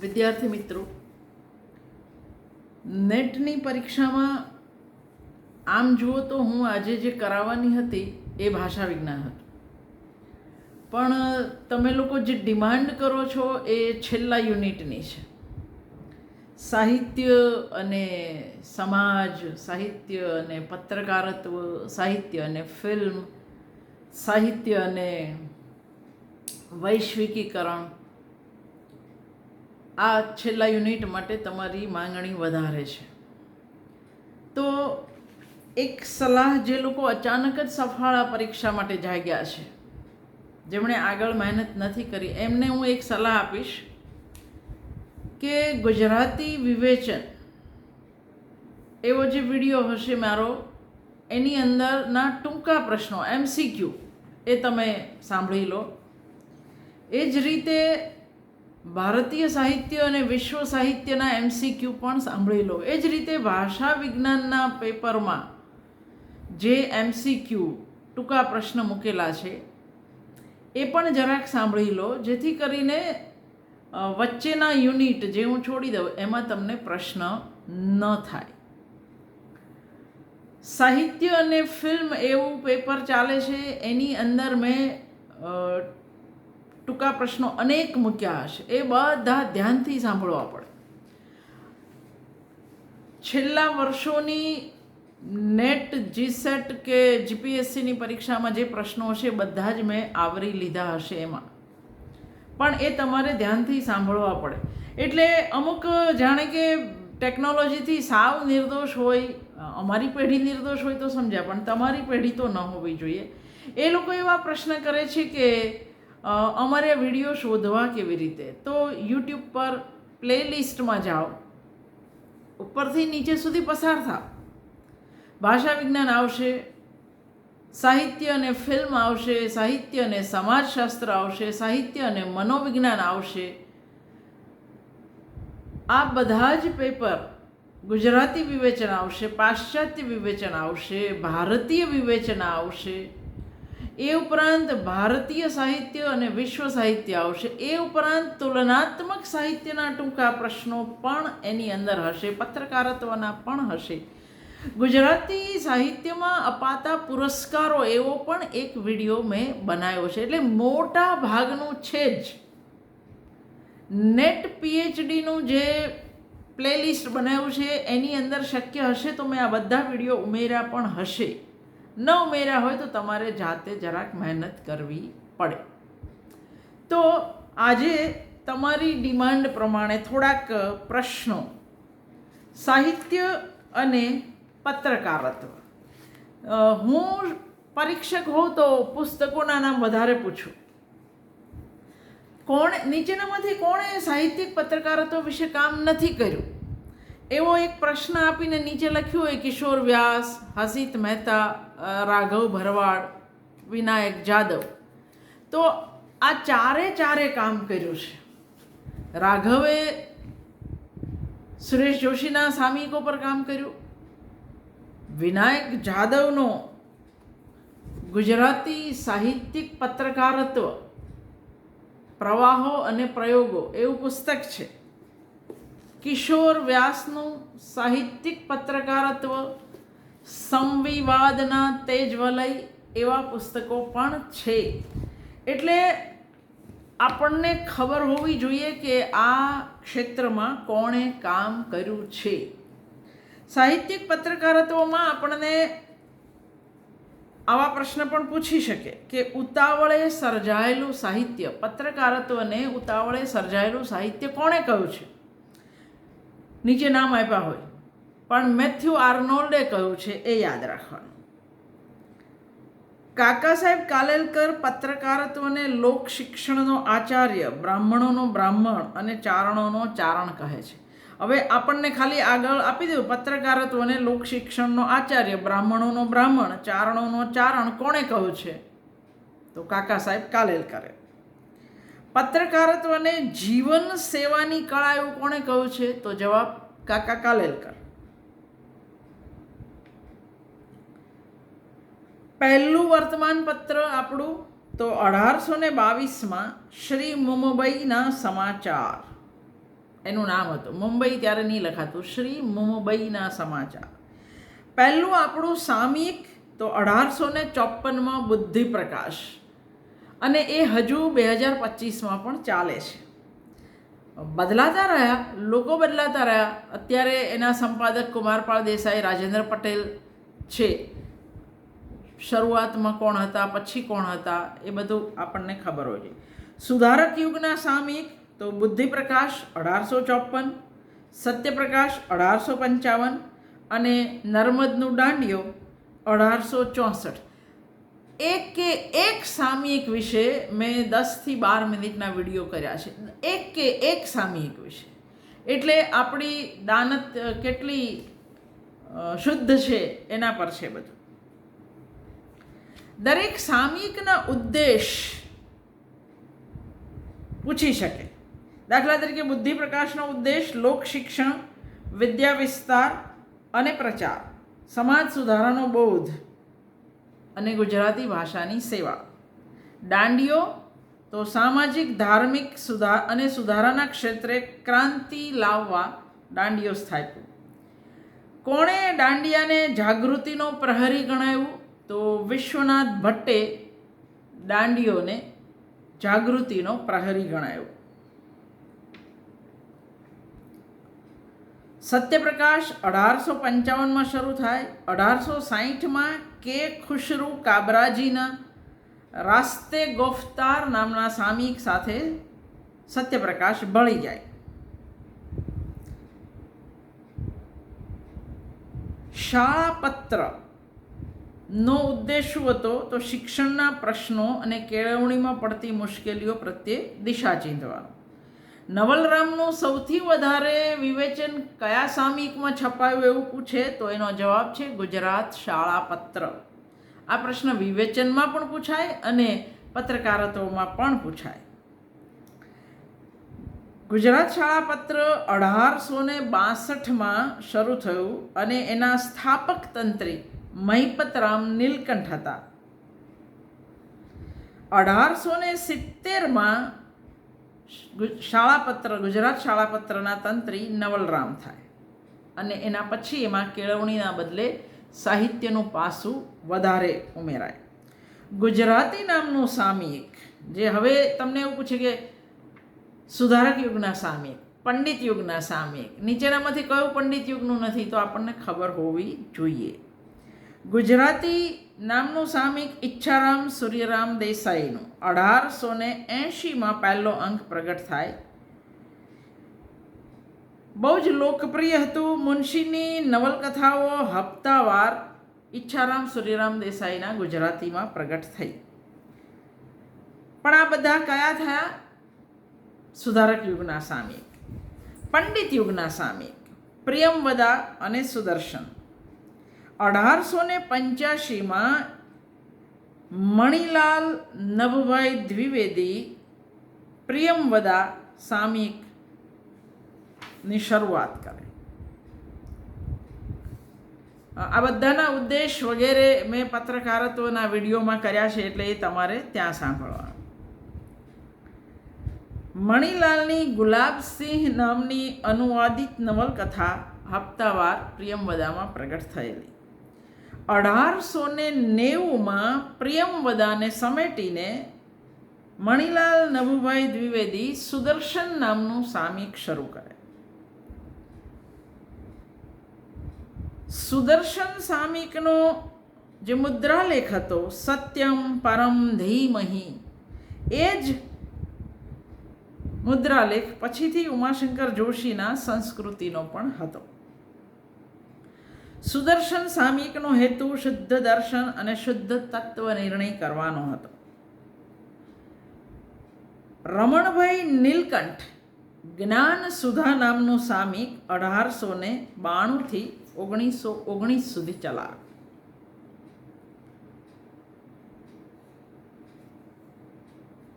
વિદ્યાર્થી મિત્રો, નેટની પરીક્ષામાં આમ જુઓ તો હું આજે જે કરાવવાની હતી એ ભાષા વિજ્ઞાન હતું. પણ, તમે લોકો જે ડિમાન્ડ કરો છો એ છેલ્લા યુનિટની છે. સાહિત્ય અને સમાજ, સાહિત્ય અને પત્રકારત્વ, સાહિત્ય અને ફિલ્મ, સાહિત્ય અને વૈશ્વિકીકરણ આ છેલ્લા યુનિટ માટે તમારી માંગણી વધારે છે. તો એક સલાહ જે લોકો અચાનક જ સફળ પરીક્ષા માટે જાગ્યા છે, જેમણે આગળ મહેનત નથી કરી, એમને હું એક સલાહ આપીશ કે ગુજરાતી વિવેચન એવો જે વીડિયો હશે મારો, એની અંદરના ટૂંકા પ્રશ્નો એમસીક્યુ એ તમે સાંભળી લો. એ જ રીતે ભારતીય સાહિત્ય અને વિશ્વ સાહિત્યના એમસીક્યુ પણ સાંભળી લો. એ જ રીતે ભાષા વિજ્ઞાનના પેપરમાં જે એમસીક્યુ ટૂંકા પ્રશ્ન મૂકેલા છે, એ પણ જરાક સાંભળી લો. જેથી કરીને વચ્ચેના યુનિટ જે હું છોડી દઉં, એમાં તમને પ્રશ્ન ન થાય. સાહિત્ય અને ફિલ્મ એવું પેપર ચાલે છે. એની અંદર મેં ટૂંકા પ્રશ્નો અનેક મૂક્યા હશે. એ બધા ધ્યાનથી સાંભળવા પડે. છેલ્લા વર્ષોની નેટ જીસેટ કે જીપીએસસીની પરીક્ષામાં જે પ્રશ્નો હશે બધા જ મેં આવરી લીધા હશે એમાં. પણ એ તમારે ધ્યાનથી સાંભળવા પડે. એટલે અમુક જાણે કે ટેકનોલોજીથી સાવ નિર્દોષ હોય, અમારી પેઢી નિર્દોષ હોય તો સમજ્યા, પણ તમારી પેઢી તો ન હોવી જોઈએ. એ લોકો એવા પ્રશ્ન કરે છે કે અમારે વીડિયો શોધવા કેવી રીતે? તો યુટ્યુબ પર પ્લેલિસ્ટમાં જાઓ. ઉપરથી નીચે સુધી પસાર થાવ ભાષા વિજ્ઞાન આવશે, સાહિત્ય અને ફિલ્મ આવશે, સાહિત્ય અને સમાજશાસ્ત્ર આવશે, સાહિત્ય અને મનોવિજ્ઞાન આવશે. આ બધા જ પેપર ગુજરાતી વિવેચન આવશે, પાશ્ચાત્ય વિવેચન આવશે, ભારતીય વિવેચન આવશે. એ ઉપરાંત ભારતીય સાહિત્ય અને વિશ્વ સાહિત્ય આવશે. એ ઉપરાંત તુલનાત્મક સાહિત્યના ટૂંકા પ્રશ્નો પણ એની અંદર હશે. પત્રકારત્વના પણ હશે. ગુજરાતી સાહિત્યમાં અપાતા પુરસ્કારો એવો પણ એક વીડિયો મેં બનાવ્યો છે. એટલે મોટા ભાગનું છે જ. નેટ પીએચડીનું જે પ્લેલિસ્ટ બનાવ્યું છે, એની અંદર શક્ય હશે તો મેં આ બધા વીડિયો ઉમેર્યા પણ હશે. ન ઉમેર્યા હોય તો તમારે જાતે જરાક મહેનત કરવી પડે. તો આજે તમારી ડિમાન્ડ પ્રમાણે થોડાક પ્રશ્નો. સાહિત્ય અને પત્રકારત્વ. હું પરીક્ષક હોઉં તો પુસ્તકોના નામ વધારે પૂછું. કોણ, નીચેનામાંથી કોણે સાહિત્યિક પત્રકારત્વ વિશે કામ નથી કર્યું? એવો એક પ્રશ્ન આપીને નીચે લખ્યું હોય, કિશોર વ્યાસ હસિત મહેતા રાઘવ ભરવાડ, વિનાયક જાદવ. તો આ ચારે ચારે કામ કર્યું છે. રાઘવે સુરેશ જોશીના સામયિકો પર કામ કર્યું. વિનાયક જાદવનો ગુજરાતી સાહિત્યિક પત્રકારત્વ, પ્રવાહો અને પ્રયોગો એવું પુસ્તક છે. કિશોર વ્યાસનું સાહિત્યિક પત્રકારત્વ, સંવિવાદના તેજ વલય એવા પુસ્તકો પણ છે. એટલે આપણને ખબર હોવી જોઈએ કે આ ક્ષેત્રમાં કોણે કામ કર્યું છે. સાહિત્યિક પત્રકારત્વમાં આપણને આવા પ્રશ્ન પણ પૂછી શકે કે ઉતાવળે સર્જાયેલું સાહિત્ય, પત્રકારત્વને ઉતાવળે સર્જાયેલું સાહિત્ય કોણે કહ્યું છે? નીચે નામ આપ્યા હોય. પણ મેથ્યુ આર્નોલ્ડે કહ્યું છે, એ યાદ રાખવાનું. કાકા સાહેબ કાલેલકર પત્રકારત્વને લોક શિક્ષણનો આચાર્ય બ્રાહ્મણોનો બ્રાહ્મણ અને ચારણોનો ચારણ કહે છે. હવે આપણને ખાલી આગળ આપી દેવું પત્રકારત્વને લોક શિક્ષણનો આચાર્ય બ્રાહ્મણોનો બ્રાહ્મણ, ચારણોનો ચારણ કોણે કહ્યું છે? તો કાકા સાહેબ કાલેલકરે. પત્રકારત્વને જીવન સેવાની કળા એવું કોણે કહ્યું છે? તો જવાબ કાકા કાલેલકર. પહેલું વર્તમાન પત્ર આપણું તો અઢારસો ને બાવીસમાં શ્રી મુંબઈના સમાચાર. એનું નામ હતું. મુંબઈ ત્યારે નહીં લખાતું. શ્રી મુંબઈના સમાચાર. પહેલું આપણું સામયિક તો અઢારસો ને ચોપનમાં બુદ્ધિ પ્રકાશ અને એ હજુ બે હજાર પચીસમાં પણ ચાલે છે. બદલાતા રહ્યા, લોકો બદલાતા રહ્યા. અત્યારે એના સંપાદક કુમારપાળ દેસાઈ, રાજેન્દ્ર પટેલ છે. શરૂઆતમાં કોણ હતા, પછી કોણ હતા, એ બધું આપણને ખબર હોય છે. સુધારક યુગના સામયિક તો બુદ્ધિપ્રકાશ અઢારસો ચોપન સત્યપ્રકાશ અઢારસો પંચાવન અને નર્મદનું દાંડિયો અઢારસો ચોસઠ. એક કે એક સામયિક વિશે મેં દસથી બાર મિનિટના વીડિયો કર્યા છે. એક કે એક સામયિક વિશે. એટલે આપણી દાનત કેટલી શુદ્ધ છે એના પર છે બધું. દરેક સામયિકના ઉદ્દેશ પૂછી શકે. દાખલા તરીકે બુદ્ધિ પ્રકાશનો ઉદ્દેશ લોક શિક્ષણ, વિદ્યા વિસ્તાર અને પ્રચાર. સમાજ સુધારાનો બોધ. અને ગુજરાતી ભાષાની સેવા. દાંડિયો તો સામાજિક, ધાર્મિક સુધાર અને સુધારાના ક્ષેત્રે ક્રાંતિ લાવવા દાંડિયો સ્થાપ્યો. કોણે દાંડિયાને જાગૃતિનો પ્રહરી ગણાવ્યું તો વિશ્વનાથ ભટ્ટે દાંડિયોને જાગૃતિનો પ્રહરી ગણાયો. સત્યપ્રકાશ અઢારસો પંચાવનમાં શરૂ થાય. અઢારસો સાહીઠમાં કે ખુશરુ કાબરાજીના રાસ્તે ગોફતાર નામના સામિક સાથે સત્યપ્રકાશ ભળી જાય. શાળાપત્ર નો ઉદ્દેશ શું હતો? તો શિક્ષણના પ્રશ્નો અને કેળવણીમાં પડતી મુશ્કેલીઓ પ્રત્યે દિશા ચીંધવાનો. નવલરામનું સૌથી વધારે વિવેચન કયા સામયિકમાં છપાયું એવું પૂછે તો એનો જવાબ છે ગુજરાત શાળાપત્ર આ પ્રશ્ન વિવેચનમાં પણ પૂછાય અને પત્રકારત્વમાં પણ પૂછાય. ગુજરાત શાળાપત્ર અઢારસો ને બાસઠમાં શરૂ થયું અને એના સ્થાપક તંત્રી મહિપતરામ નીલકંઠ હતા. અઢારસો ને સિત્તેરમાં શાળાપત્ર, ગુજરાત શાળાપત્રના તંત્રી નવલરામ થાય. અને એના પછી એમાં કેળવણીના બદલે સાહિત્યનું પાસું વધારે ઉમેરાય. ગુજરાતી નામનું સામયિક, જે હવે તમને એવું પૂછે કે સુધારક યુગના સામયિક, પંડિત યુગના સામયિક, નીચેનામાંથી કયું પંડિત યુગનું નથી તો આપણને ખબર હોવી જોઈએ. ગુજરાતી નામનું સામિક ઈચ્છારામ સૂર્યરામ દેસાઈનું. અઢારસો ને એંશીમાં પહેલો અંક પ્રગટ થાય. બહુ જ લોકપ્રિય હતું મુનશીની નવલકથાઓ હપ્તાવાર ઈચ્છારામ સૂર્યરામ દેસાઈના ગુજરાતીમાં પ્રગટ થઈ. પણ આ બધા કયા થયા? સુધારક યુગના સામિક પંડિત યુગના સામિક પ્રિયમવદા અને સુદર્શન. અઢારસો ને પંચ્યાસીમાં મણિલાલ નભભાઈ દ્વિવેદી પ્રિયમવદા સામિકની શરૂઆત કરે. આ બધાના ઉદ્દેશ વગેરે મેં પત્રકારત્વના વિડીયોમાં કર્યા છે એટલે એ તમારે ત્યાં સાંભળવા મણિલાલની ગુલાબસિંહ નામની અનુવાદિત નવલકથા હપ્તાવાર પ્રિયમવદામાં પ્રગટ થયેલી. અઢારસો ને નેવુંમાં પ્રિયમવદાને સમેટીને મણિલાલ નભુભાઈ દ્વિવેદી સુદર્શન નામનું સામિક શરૂ કરે. સુદર્શન સામિકનો જે મુદ્રાલેખ હતો, સત્યમ પરમ ધીમહી, એ જ મુદ્રાલેખ પછીથી ઉમાશંકર જોશીના સંસ્કૃતિનો પણ હતો. સુદર્શન સામયિકનો હેતુ શુદ્ધ દર્શન અને શુદ્ધ તત્વ નિર્ણય કરવાનો હતો. રમણભાઈ નીલકંઠ જ્ઞાન સુધા નામનું સામિક અઢારસો ને બાણુંથી ઓગણીસો ઓગણીસ સુધી ચલાવ્યું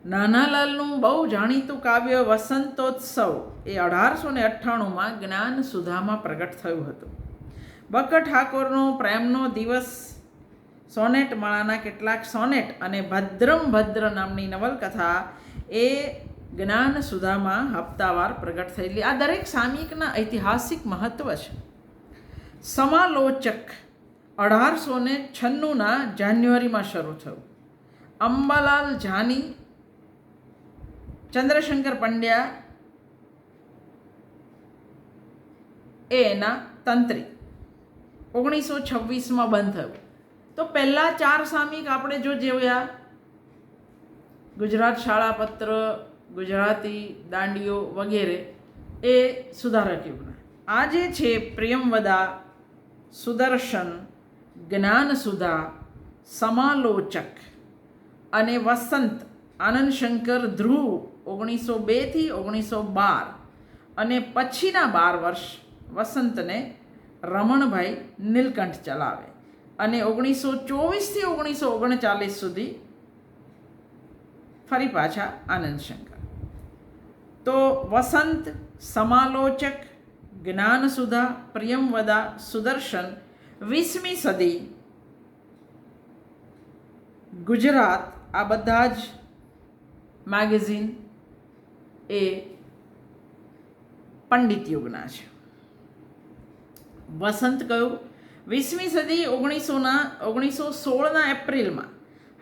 નાનાલાલનું બહુ જાણીતું કાવ્ય વસંતોત્સવ એ અઢારસો ને અઠ્ઠાણુંમાં જ્ઞાન સુધામાં પ્રગટ થયું હતું. બકર ઠાકોરનો પ્રેમનો દિવસ સોનેટ માળાના કેટલાક સોનેટ અને ભદ્રમ ભદ્ર નામની નવલકથા એ જ્ઞાન સુધામાં હપ્તાવાર પ્રગટ થયેલી આ દરેક સામયિકના ઐતિહાસિક મહત્વ છે. સમાલોચક અઢારસો ને છન્નુંના જાન્યુઆરીમાં શરૂ થયું. અંબાલાલ જાની ચંદ્રશંકર પંડ્યા એ એના તંત્રી. ઓગણીસો છવ્વીસમાં બંધ થયું. તો પહેલાં ચાર સામિક આપણે જો જોયા, ગુજરાત શાળાપત્ર ગુજરાતી દાંડીઓ વગેરે, એ સુધારક યુગના. આ જે છે પ્રેમવદા સુદર્શન જ્ઞાનસુધા સમાલોચક અને વસંત આનંદશંકર ધ્રુવ ઓગણીસો બેથી ઓગણીસો બાર અને પછીના બાર વર્ષ વસંતને રમણભાઈ નીલકંઠ ચલાવે. અને ઓગણીસો ચોવીસથી ઓગણીસો ઓગણચાલીસ સુધી ફરી પાછા આનંદ શંકર. તો વસંત, સમાલોચક, જ્ઞાનસુધા, પ્રિયમવદા, સુદર્શન, વીસમી સદી, ગુજરાત, આ બધા જ મેગેઝિન એ પંડિત યુગના છે. વસંત કયું? વીસમી સદી ઓગણીસોના ઓગણીસો સોળના એપ્રિલમાં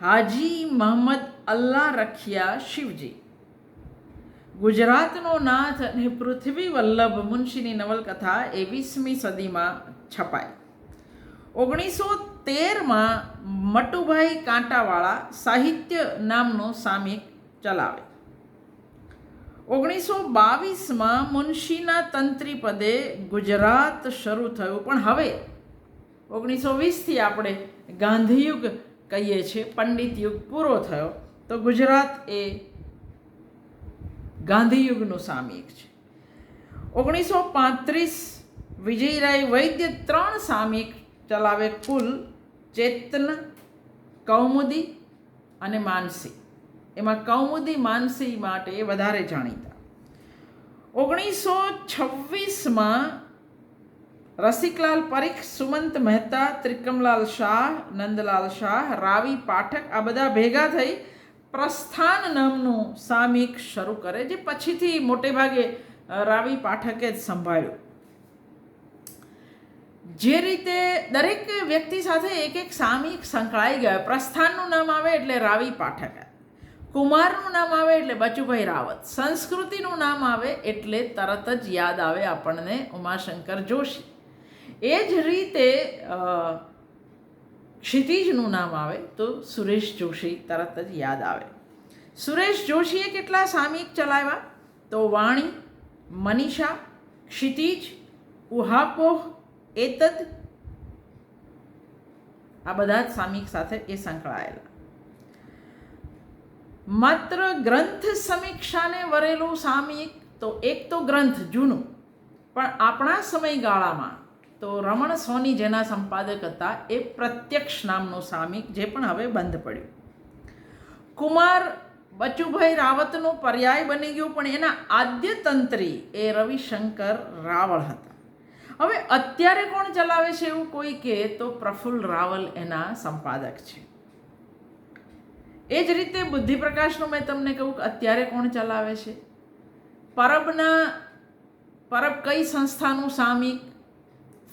હાજી મહંમદ અલ્લાહ રખિયા શિવજી. ગુજરાતનો નાથ અને પૃથ્વી વલ્લભ મુનશીની નવલકથા એ વીસમી સદીમાં છપાઈ. ઓગણીસો તેરમાં મટુભાઈ કાંટાવાળા સાહિત્ય નામનો સામયિક ચલાવે. ઓગણીસો બાવીસમાં મુનશીના તંત્રી પદે ગુજરાત શરૂ થયું. પણ હવે ઓગણીસો વીસથી આપણે ગાંધીયુગ કહીએ છીએ પંડિત યુગ પૂરો થયો. તો ગુજરાત એ ગાંધીયુગનું સામયિક છે. ઓગણીસો પાંત્રીસ વિજયરાય વૈદ્ય ત્રણ સામયિક ચલાવે કુલ ચેતન, કૌમુદી અને માનસી. એમાં કૌમુદી માનસી માટે વધારે જાણીતા. ઓગણીસો છવ્વીસમાં રસિકલાલ પરીખ, સુમંત મહેતા, ત્રિકમલાલ શાહ, નંદલાલ શાહ, રાવી પાઠક આ બધા ભેગા થઈ પ્રસ્થાન નામનું સામયિક શરૂ કરે, જે પછીથી મોટે ભાગે રાવી પાઠકે જ સંભાળ્યું. જે રીતે દરેક વ્યક્તિ સાથે એક એક સામયિક સંકળાઈ ગયા, પ્રસ્થાનનું નામ આવે એટલે રાવી પાઠક. કુમારનું નામ આવે એટલે બચુભાઈ રાવત. સંસ્કૃતિનું નામ આવે એટલે તરત જ યાદ આવે આપણને ઉમાશંકર જોશી. એ જ રીતે ક્ષિતિજનું નામ આવે તો સુરેશ જોશી તરત જ યાદ આવે. સુરેશ જોશીએ કેટલા સામયિક ચલાવ્યા? તો વાણી, મનીષા, ક્ષિતિજ, ઉહાપોહ, એતદ, આ બધા જ સામયિક સાથે એ સંકળાયેલા. માત્ર ગ્રંથ સમીક્ષાને વરેલું સામયિક તો એક તો ગ્રંથ જૂનું, પણ આપણા સમયગાળામાં તો રમણ સોની જેના સંપાદક હતા એ પ્રત્યક્ષ નામનું સામયિક જે પણ હવે બંધ પડ્યું. કુમાર બચુભાઈ રાવતનો પર્યાય બની ગયું, પણ એના આદ્યતંત્રી એ રવિશંકર રાવળ હતા. હવે અત્યારે કોણ ચલાવે છે એવું કોઈ કહે તો પ્રફુલ્લ રાવલ એના સંપાદક છે. એ જ રીતે બુદ્ધિપ્રકાશનું મેં તમને કહું કે અત્યારે કોણ ચલાવે છે? પરબના, પરબ કઈ સંસ્થાનું સામિક?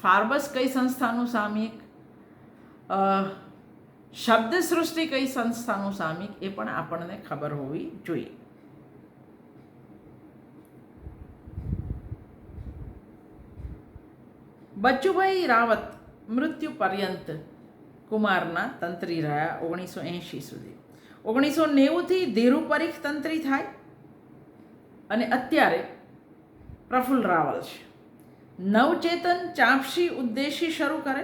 ફાર્બસ કઈ સંસ્થાનું સામિક? શબ્દ સૃષ્ટિ કઈ સંસ્થાનું સામિક? એ પણ આપણને ખબર હોવી જોઈએ. બચ્ચુભાઈ રાવત મૃત્યુ પર્યંત કુમારના તંત્રી રહ્યા ઓગણીસો એંશી સુધી. ઓગણીસો નેવુંથી ધીરુ પરીખ તંત્રી થાય અને અત્યારે પ્રફુલ્લ રાવલ છે. નવચેતન ચાંપસી ઉદ્દેશી શરૂ કરે.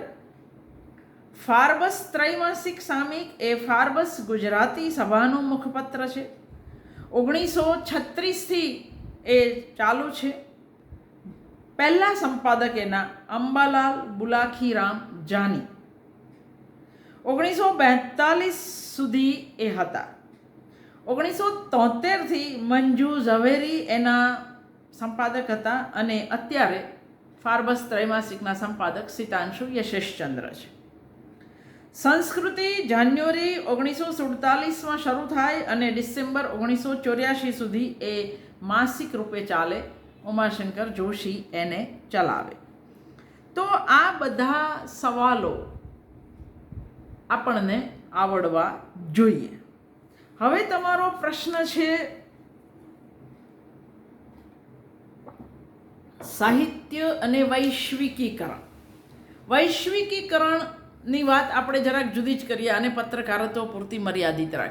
ફાર્બસ ત્રૈમાસિક સામિક એ ફાર્બસ ગુજરાતી સભાનું મુખપત્ર છે. ઓગણીસો છત્રીસથી એ ચાલુ છે. પહેલા સંપાદક એના અંબાલાલ બુલાખીરામ જાની. ઓગણીસો બેતાલીસ સુધી એ હતા. ઓગણીસો તોતેરથી મંજુ ઝવેરી એના સંપાદક હતા અને અત્યારે ફાર્બસ ત્રૈમાસિકના સંપાદક સીતાંશુ યશેશચંદ્ર છે. સંસ્કૃતિ જાન્યુઆરી ઓગણીસો સુડતાલીસમાં શરૂ થાય અને ડિસેમ્બર ઓગણીસો ચોર્યાસી સુધી એ માસિક રૂપે ચાલે, ઉમાશંકર જોશી એને ચલાવે. તો આ બધા સવાલો આપણને આવડવા જોઈએ. હવે તમારો પ્રશ્ન છે, સાહિત્ય અને વૈશ્વિકીકરણ. વૈશ્વિકીકરણની વાત આપણે જરાક જુદી જ કરીએ અને પત્રકારત્વ પૂરતી મર્યાદિત રાખીએ.